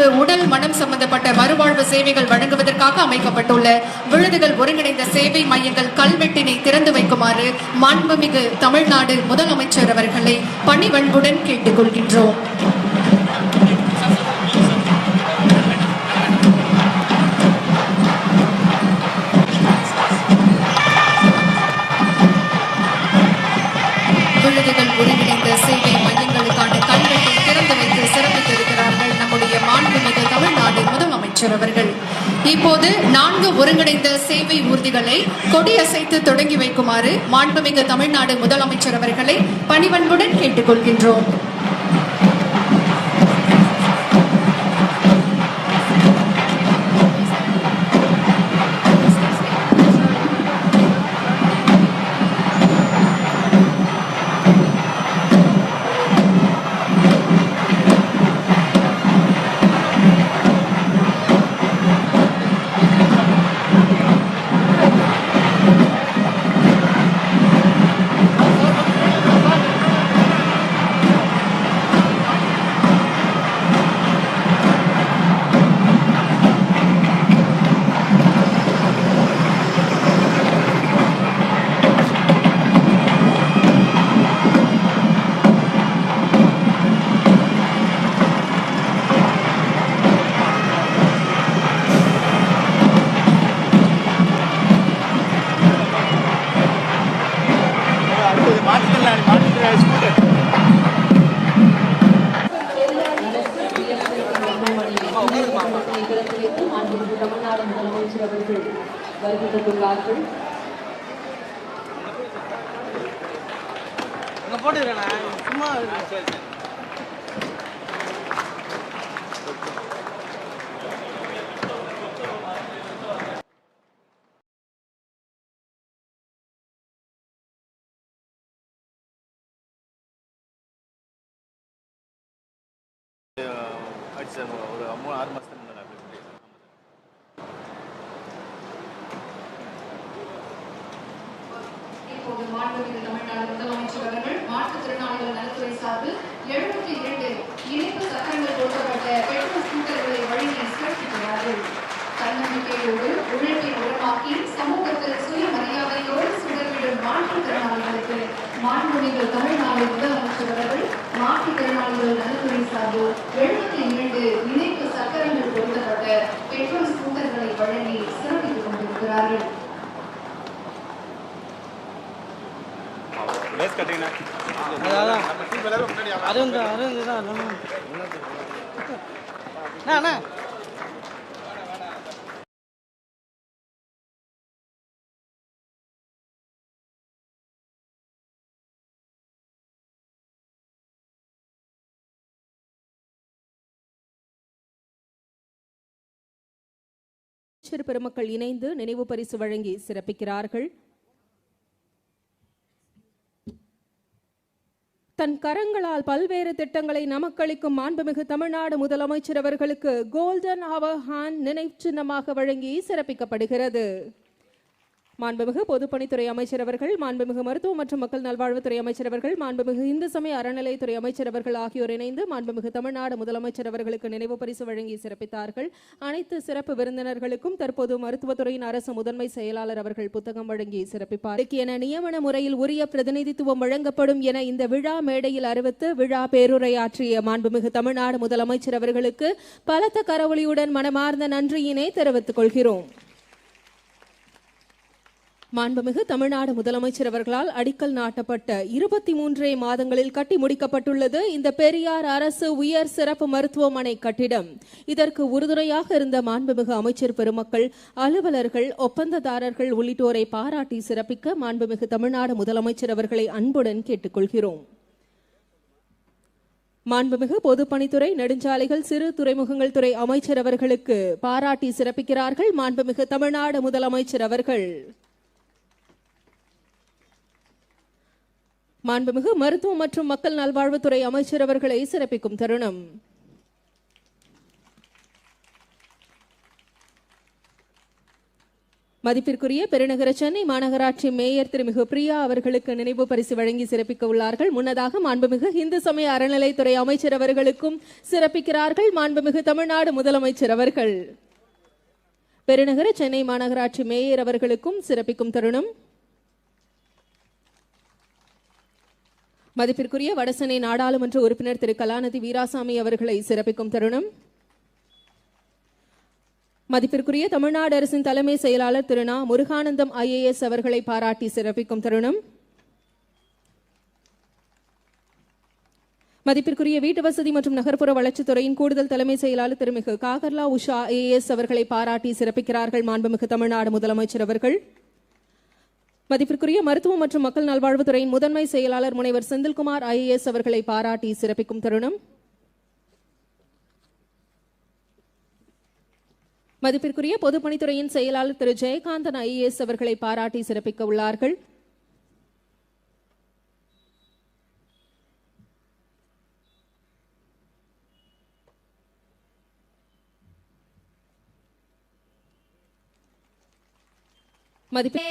நோயாளிகளுக்கு உடல் மனம் சம்பந்தப்பட்ட மறுவாழ்வு சேவைகள் வழங்குவதற்காக அமைக்கப்பட்டுள்ள விழுதுகள் ஒருங்கிணைந்த சேவை மையங்கள் கல்வெட்டினை திறந்து வைக்குமாறு மாண்புமிகு தமிழ்நாடு முதலமைச்சர் அவர்களை பணிவன்புடன் கேட்டுக்கொள்கின்றோம். விழுதுகள் ஒருங்கிணைந்த சேவை மையங்களுக்கு அமைச்சர் அவர்கள். இப்போது நான்கு ஒருங்கிணைந்த சேவை ஊர்திகளை கொடியசைத்து தொடங்கி வைக்குமாறு மாண்புமிகு தமிழ்நாடு முதலமைச்சர் அவர்களை பணிவன்புடன் கேட்டுக்கொள்கின்றோம். மக்களை திறந்து வைத்து மாண்புமிகு தமிழ்நாடு முதலமைச்சர் அவர்கள் வருகை தந்துள்ளார்கள் அங்கே போட்டுக்கிறேண்ணா. சும்மா ஆச்சு சார் ஒரு மூணு ஆறு மாதத்துக்கு மாண்புமிகு தமிழ்நாடு முதலமைச்சர் அவர்கள் மாற்றுத்திறனாளிகள் நலத்துறை சார்பில் எழுபத்தி இரண்டு இணைப்பு சக்கரங்கள் கொடுக்கப்பட்ட பெட்ரோல் ஸ்கூட்டர்களை வழங்கி சிறப்பிக்கிறார்கள். தன்னம்பிக்கையோடு உழைப்பை உரமாக்கி சமூகத்தில் சுயமரியாதையோடு சுடர்விடும் மாற்றுத்திறனாளிகளுக்கு மாண்புமிகு தமிழ்நாடு முதலமைச்சர் அவர்கள் மாற்றுத்திறனாளிகள் நலத்துறை சார்பில் எழுபத்தி இரண்டு இணைப்பு சக்கரங்கள் கொடுக்கப்பட்ட பெட்ரோல் ஸ்கூட்டர்களை வழங்கி சிறப்பித்துக் கொண்டிருக்கிறார்கள் அதான். தான் அருண் அண்ணா பெருமக்கள் இணைந்து நினைவு பரிசு வழங்கி சிறப்பிக்கிறார்கள். தன் கரங்களால் பல்வேறு திட்டங்களை நமக்களிக்கும் மாண்புமிகு தமிழ்நாடு முதலமைச்சர் அவர்களுக்கு கோல்டன் அவர் ஹான் நினைவு சின்னமாக வழங்கி சிறப்பிக்கப்படுகிறது. மாண்புமிகு பொதுப்பணித்துறை அமைச்சர் அவர்கள் மாண்புமிகு மருத்துவ மற்றும் மக்கள் நல்வாழ்வுத்துறை அமைச்சர் அவர்கள் மாண்புமிகு இந்து சமய அறநிலையத்துறை அமைச்சர் அவர்கள் ஆகியோர் இணைந்து மாண்புமிகு தமிழ்நாடு முதலமைச்சர் அவர்களுக்கு நினைவு பரிசு வழங்கி சிறப்பித்தார்கள். அனைத்து சிறப்பு விருந்தினர்களுக்கும் தற்போது மருத்துவத்துறையின் அரசு முதன்மை செயலாளர் அவர்கள் புத்தகம் வழங்கி சிறப்பிப்பார். என நியமன முறையில் உரிய பிரதிநிதித்துவம் வழங்கப்படும் என இந்த விழா மேடையில் அறிவித்து விழா பேருரையாற்றிய மாண்புமிகு தமிழ்நாடு முதலமைச்சர் அவர்களுக்கு பலத்த கரவொலியுடன் மனமார்ந்த நன்றியினை தெரிவித்துக் கொள்கிறோம். மாண்புமிகு தமிழ்நாடு முதலமைச்சர் அவர்களால் அடிக்கல் நாட்டப்பட்ட இருபத்தி மூன்றே மாதங்களில் கட்டி முடிக்கப்பட்டுள்ளது இந்த பெரியார் அரசு உயர் சிறப்பு மருத்துவமனை கட்டிடம். இதற்கு உறுதுணையாக இருந்த மாண்புமிகு அமைச்சர் பெருமக்கள் அலுவலர்கள் ஒப்பந்ததாரர்கள் உள்ளிட்டோரை பாராட்டி சிறப்பிக்க மாண்புமிகு தமிழ்நாடு முதலமைச்சர் அவர்களை அன்புடன் கேட்டுக்கொள்கிறோம். மாண்புமிகு பொதுப்பணித்துறை நெடுஞ்சாலைகள் சிறு துறைமுகங்கள் துறை அமைச்சர் அவர்களுக்கு பாராட்டி சிறப்பிக்கிறார்கள் மாண்புமிகு தமிழ்நாடு முதலமைச்சர் அவர்கள். மாண்புமிகு மருத்துவம் மற்றும் மக்கள் நல்வாழ்வுத்துறை அமைச்சர் அவர்களை சிறப்பிக்கும் தருணம். மதிப்பிற்குரிய பெருநகர சென்னை மாநகராட்சி மேயர் திருமிகு பிரியா அவர்களுக்கு நினைவு பரிசு வழங்கி சிறப்பிக்க உள்ளார்கள். முன்னதாக மாண்புமிகு இந்து சமய அறநிலைத்துறை அமைச்சர் அவர்களுக்கும் சிறப்பிக்கிறார்கள் மாண்புமிகு தமிழ்நாடு முதலமைச்சர் அவர்கள். பெருநகர சென்னை மாநகராட்சி மேயர் அவர்களுக்கும் சிறப்பிக்கும் தருணம். மதிப்பிற்குரிய வடசென்னை நாடாளுமன்ற உறுப்பினர் திரு. கலாநிதி வீராசாமி அவர்களை சிறப்பிக்கும் தருணம். மதிப்பிற்குரிய தமிழ்நாடு அரசின் தலைமை செயலாளர் திரு. நா. முருகானந்தம் ஐஏஎஸ் அவர்களை பாராட்டி சிறப்பிக்கும் தருணம். மதிப்பிற்குரிய வீட்டு வசதி மற்றும் நகர்ப்புற வளர்ச்சித்துறையின் கூடுதல் தலைமை செயலாளர் திருமிகு காகர்லா உஷா ஏஎஸ் அவர்களை பாராட்டி சிறப்பிக்கிறார்கள். மாண்புமிகு தமிழ்நாடு முதலமைச்சர் அவர்கள். மதிப்பிற்குரிய மருத்துவம் மற்றும் மக்கள் நல்வாழ்வுத்துறையின் முதன்மை செயலாளர் முனைவர் செந்தில்குமார் ஐஏஎஸ் அவர்களை பாராட்டி சிறப்பிக்கும் தருணம். மதிப்பிற்குரிய பொதுப்பணித்துறையின் செயலாளர் திரு. ஜெயகாந்தன் ஐஏஎஸ் அவர்களை பாராட்டி சிறப்பிக்க உள்ளார்கள். மதிப்பே